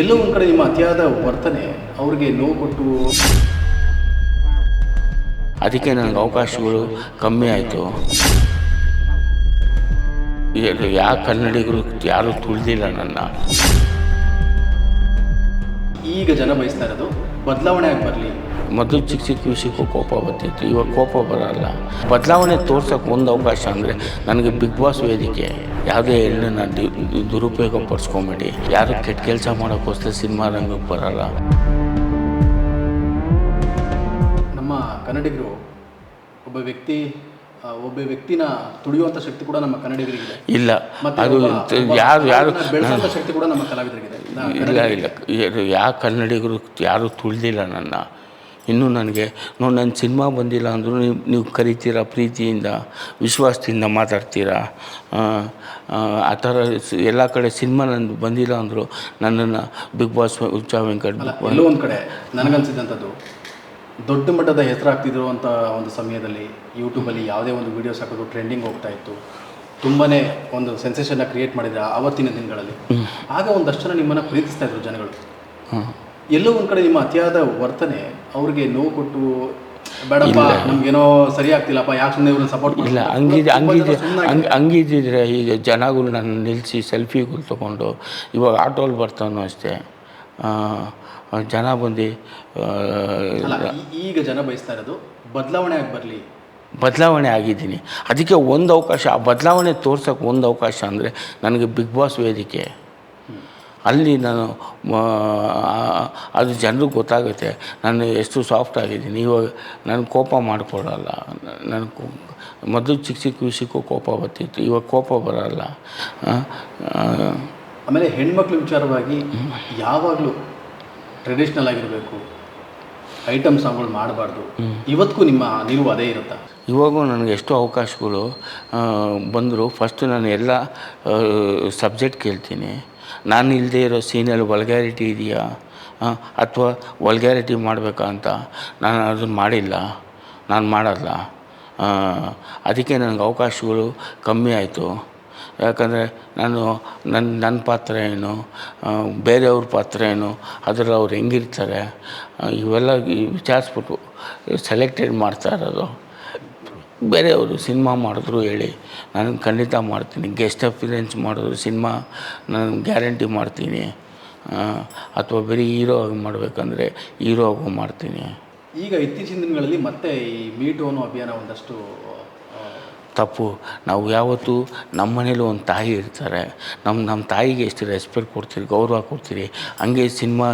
ಎಲ್ಲೋ ಒಂದು ಕಡೆ ನಿಮ್ಮ ಅತಿಯಾದ ವರ್ತನೆ ಅವ್ರಿಗೆ ನೋವು ಕೊಟ್ಟು ಅದಕ್ಕೆ ನನಗೆ ಅವಕಾಶಗಳು ಕಮ್ಮಿ ಆಯಿತು. ಯಾವ ಕನ್ನಡಿಗರು ಯಾರೂ ತುಳಿದಿಲ್ಲ ನನ್ನ. ಈಗ ಜನ ಬಯಸ್ತಾ ಇರೋದು ಬದಲಾವಣೆ ಆಗಿ ಬರಲಿ. ಮೊದಲು ಚಿಕ್ಕ ಚಿಕ್ಕ ವಿಷಯಕ್ಕೂ ಕೋಪ ಬರ್ತಿತ್ತು ಇವಾಗ ಕೋಪ ಬರಲ್ಲ. ಬದಲಾವಣೆ ತೋರ್ಸೋಕೆ ಒಂದು ಅವಕಾಶ ಅಂದರೆ ನನಗೆ ಬಿಗ್ ಬಾಸ್ ವೇದಿಕೆ ಯಾವುದೇ ಹೆಣ್ಣನ್ನು ದುರುಪಯೋಗ ಪಡಿಸ್ಕೊಂಬೇಡಿ ಯಾರು ಕೆಟ್ಟ ಕೆಲಸ ಮಾಡೋಕ್ಕೋಸ್ಕರ ಸಿನಿಮಾ ರಂಗಕ್ಕೆ ಬರಲ್ಲ. ನಮ್ಮ ಕನ್ನಡಿಗರು ಒಬ್ಬ ವ್ಯಕ್ತಿ ಒಬ್ಬ ವ್ಯಕ್ತಿನ ತುಳಿಯುವಂಥ ಶಕ್ತಿ ಕೂಡ ನಮ್ಮ ಕನ್ನಡಿಗರಿಗೆ ಇಲ್ಲ. ಅದು ಯಾರು ಯಾರು ಬೆಳೆಸುವಂಥ ಶಕ್ತಿ ಕೂಡ ನಮ್ಮ ಕಲಾವಿದರಿಗಿದೆ. ಇಲ್ಲ ಇಲ್ಲ. ಯಾವ ಕನ್ನಡಿಗರು ಯಾರು ತುಳಿದಿಲ್ಲ ನನ್ನ. ಇನ್ನೂ ನನಗೆ ನೋಡಿ ನನ್ನ ಸಿನಿಮಾ ಬಂದಿಲ್ಲ ಅಂದರೂ ನೀವು ನೀವು ಕರಿತೀರಾ ಪ್ರೀತಿಯಿಂದ ವಿಶ್ವಾಸದಿಂದ ಮಾತಾಡ್ತೀರಾ? ಆ, ಥರ ಎಲ್ಲ ಕಡೆ ಸಿನಿಮಾ ನಂದು ಬಂದಿಲ್ಲ ಅಂದರು ನನ್ನನ್ನು ಬಿಗ್ ಬಾಸ್ ಉಚ್ಚಾ ವೆಂಕಟ್ ಅಲ್ಲ ಬಿಗ್ ಬಾಸ್ ಎಲ್ಲೋ ಒಂದು ಕಡೆ ನನಗನ್ಸಿದಂಥದ್ದು ದೊಡ್ಡ ಮಟ್ಟದ ಹೆಸರಾಗ್ತಿರುವಂಥ ಒಂದು ಸಮಯದಲ್ಲಿ ಯೂಟ್ಯೂಬಲ್ಲಿ ಯಾವುದೇ ಒಂದು ವೀಡಿಯೋಸ್ ಹಾಕೋದು ಟ್ರೆಂಡಿಂಗ್ ಹೋಗ್ತಾ ಇತ್ತು. ತುಂಬಾ ಒಂದು ಸೆನ್ಸೇಷನ್ನ ಕ್ರಿಯೇಟ್ ಮಾಡಿದ್ರೆ ಆವತ್ತಿನ ದಿನಗಳಲ್ಲಿ. ಆಗ ಒಂದಷ್ಟು ಜನ ನಿಮ್ಮನ್ನು ಪ್ರೀತಿಸ್ತಾ ಇದ್ರು ಜನಗಳು. ಹಾಂ. ಎಲ್ಲೋ ಒಂದು ಕಡೆ ನಿಮ್ಮ ಅತಿಯಾದ ವರ್ತನೆ ಅವ್ರಿಗೆ ನೋವು ಕೊಟ್ಟು ಬೇಡಪ್ಪ ನಮ್ಗೇನೋ ಸರಿ ಆಗ್ತಿಲ್ಲಪ್ಪ ಯಾಕೆ ಸುಮ್ಮನೆ ಇವ್ರನ್ನ ಸಪೋರ್ಟ್ ಇಲ್ಲ ಹಂಗಿದ್ರೆ ಹಂಗಿದ್ರೆ ಹಂಗೆ ಹಂಗಿದ್ದಿದ್ರೆ ಈಗ ಜನಗಳು ನಾನು ನಿಲ್ಲಿಸಿ ಸೆಲ್ಫಿಗಳು ತೊಗೊಂಡು ಇವಾಗ ಆಟೋಲ್ಲಿ ಬರ್ತಾನೋ ಅಷ್ಟೇ. ಜನ ಬಂದು ಈ- ಈಗ ಜನ ಬಯಸ್ತಾ ಇರೋದು ಬದಲಾವಣೆ ಆಗಿ ಬರಲಿ. ಬದಲಾವಣೆ ಆಗಿದ್ದೀನಿ. ಅದಕ್ಕೆ ಒಂದು ಅವಕಾಶ ಆ ಬದಲಾವಣೆ ತೋರ್ಸೋಕೆ ಒಂದು ಅವಕಾಶ ಅಂದರೆ ನನಗೆ ಬಿಗ್ ಬಾಸ್ ವೇದಿಕೆ. ಅಲ್ಲಿ ನಾನು ಅದು ಜನರಿಗೆ ಗೊತ್ತಾಗುತ್ತೆ ನಾನು ಎಷ್ಟು ಸಾಫ್ಟ್ ಆಗಿದ್ದೀನಿ ಇವಾಗ ನಾನು ಕೋಪ ಮಾಡಿಕೊಡಲ್ಲ ನಾನು ಮೊದಲು ಚಿಕ್ಕ ಚಿಕ್ಕ ವಿಷಯಕ್ಕೂ ಕೋಪ ಬರ್ತಿತ್ತು ಇವಾಗ ಕೋಪ ಬರಲ್ಲ. ಆಮೇಲೆ ಹೆಣ್ಮಕ್ಳ ವಿಚಾರವಾಗಿ ಯಾವಾಗಲೂ ಟ್ರೆಡಿಷ್ನಲ್ ಆಗಿರಬೇಕು ಐಟಮ್ ಸಾಂಗ್ಗಳು ಮಾಡಬಾರ್ದು. ಇವತ್ತಿಗೂ ನಿಮ್ಮ ನಿಲುವು ಅದೇ ಇರುತ್ತಾ? ಇವಾಗೂ ನನಗೆ ಎಷ್ಟೋ ಅವಕಾಶಗಳು ಬಂದರು. ಫಸ್ಟು ನಾನು ಎಲ್ಲ ಸಬ್ಜೆಕ್ಟ್ ಕೇಳ್ತೀನಿ. ನಾನು ಇಲ್ಲದೆ ಇರೋ ಸೀನಲ್ಲಿ ವಲ್ಗ್ಯಾರಿಟಿ ಇದೆಯಾ? ಅಥವಾ ವಲ್ಗ್ಯಾರಿಟಿ ಮಾಡಬೇಕಾ ಅಂತ ನಾನು ಅದನ್ನು ಮಾಡಿಲ್ಲ. ನಾನು ಮಾಡಲ್ಲ. ಅದಕ್ಕೆ ನನಗೆ ಅವಕಾಶಗಳು ಕಮ್ಮಿ ಆಯಿತು. ಯಾಕಂದರೆ ನಾನು ನನ್ನ ನನ್ನ ಪಾತ್ರ ಏನು? ಬೇರೆಯವ್ರ ಪಾತ್ರ ಏನು? ಅದರಲ್ಲಿ ಅವ್ರು ಹೆಂಗಿರ್ತಾರೆ? ಇವೆಲ್ಲ ವಿಚಾರಿಸ್ಬಿಟ್ಟು ಸೆಲೆಕ್ಟೆಡ್ ಮಾಡ್ತಾ ಇರೋದು. ಬೇರೆಯವರು ಸಿನಿಮಾ ಮಾಡಿದ್ರು ಹೇಳಿ. ನಾನು ಖಂಡಿತ ಮಾಡ್ತೀನಿ. ಗೆಸ್ಟ್ ಅಪಿರೆನ್ಸ್ ಮಾಡಿದ್ರು ಸಿನಿಮಾ, ನಾನು ಗ್ಯಾರಂಟಿ ಮಾಡ್ತೀನಿ. ಅಥವಾ ಬರೀ ಹೀರೋ ಆಗಿ ಮಾಡಬೇಕಂದ್ರೆ ಹೀರೋ ಆಗು ಮಾಡ್ತೀನಿ. ಈಗ ಇತ್ತೀಚಿನ ದಿನಗಳಲ್ಲಿ ಮತ್ತೆ ಈ ಮೀಟು ಅನ್ನೋ ಅಭಿಯಾನ ಒಂದಷ್ಟು ತಪ್ಪು. ನಾವು ಯಾವತ್ತೂ ನಮ್ಮ ಮನೇಲಿ ಒಂದು ತಾಯಿ ಇರ್ತಾರೆ. ನಮ್ಮ ನಮ್ಮ ತಾಯಿಗೆ ಎಷ್ಟು ರೆಸ್ಪೆಕ್ಟ್ ಕೊಡ್ತೀರಿ, ಗೌರವ ಕೊಡ್ತೀರಿ? ಹಂಗೆ ಸಿನಿಮಾ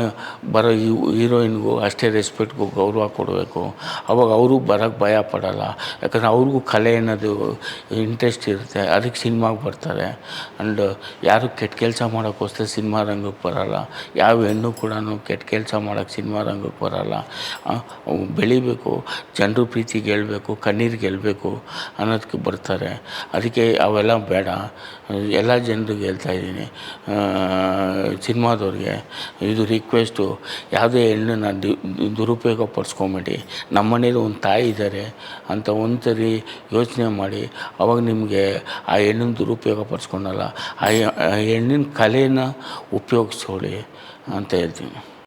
ಬರೋ ಹೀರೋಯಿನ್ಗೂ ಅಷ್ಟೇ ರೆಸ್ಪೆಕ್ಟ್ಗೂ ಗೌರವ ಕೊಡಬೇಕು. ಅವಾಗ ಅವರು ಬರೋಕ್ಕೆ ಭಯ ಪಡೋಲ್ಲ. ಯಾಕಂದರೆ ಅವ್ರಿಗೂ ಕಲೆ ಅನ್ನೋದು ಇಂಟ್ರೆಸ್ಟ್ ಇರುತ್ತೆ. ಅದಕ್ಕೆ ಸಿನಿಮಾಗೆ ಬರ್ತಾರೆ. ಆ್ಯಂಡ್ ಯಾರು ಕೆಟ್ಟ ಕೆಲಸ ಮಾಡೋಕ್ಕೋಸ್ಕರ ಸಿನಿಮಾ ರಂಗಕ್ಕೆ ಬರೋಲ್ಲ. ಯಾವ ಹೆಣ್ಣು ಕೂಡ ಕೆಟ್ಟ ಕೆಲಸ ಮಾಡೋಕ್ಕೆ ಸಿನಿಮಾ ರಂಗಕ್ಕೆ ಬರೋಲ್ಲ. ಬೆಳಿಬೇಕು. ಜನರು ಪ್ರೀತಿ ಗೆಲ್ಲಬೇಕು ಕಣ್ಣೀರು ಗೆಲ್ಲಬೇಕು ಅನ್ನೋದಕ್ಕೆ ಬರ್ತಾರೆ ಅದಕ್ಕೆ ಅವೆಲ್ಲ ಬೇಡ. ಎಲ್ಲ ಜನರಿಗೆ ಹೇಳ್ತಾ ಇದ್ದೀನಿ. ಸಿನಿಮಾದವ್ರಿಗೆ ಇದು ರಿಕ್ವೆಸ್ಟು ಯಾವುದೇ ಹೆಣ್ಣನ್ನ ದುರುಪಯೋಗ ಪಡಿಸ್ಕೊಂಬೇಡಿ. ನಮ್ಮ ಮನೇಲಿ ಒಂದು ತಾಯಿ ಇದ್ದಾರೆ ಅಂತ ಒಂದು ಸರಿ ಯೋಚನೆ ಮಾಡಿ ಅವಾಗ ನಿಮಗೆ ಆ ಹೆಣ್ಣನ್ನು ದುರುಪಯೋಗ ಪಡಿಸ್ಕೊಂಡಲ್ಲ. ಆ ಹೆಣ್ಣಿನ ಕಲೆನ ಉಪಯೋಗಿಸ್ಕೊಳ್ಳಿ ಅಂತ ಹೇಳ್ತೀನಿ.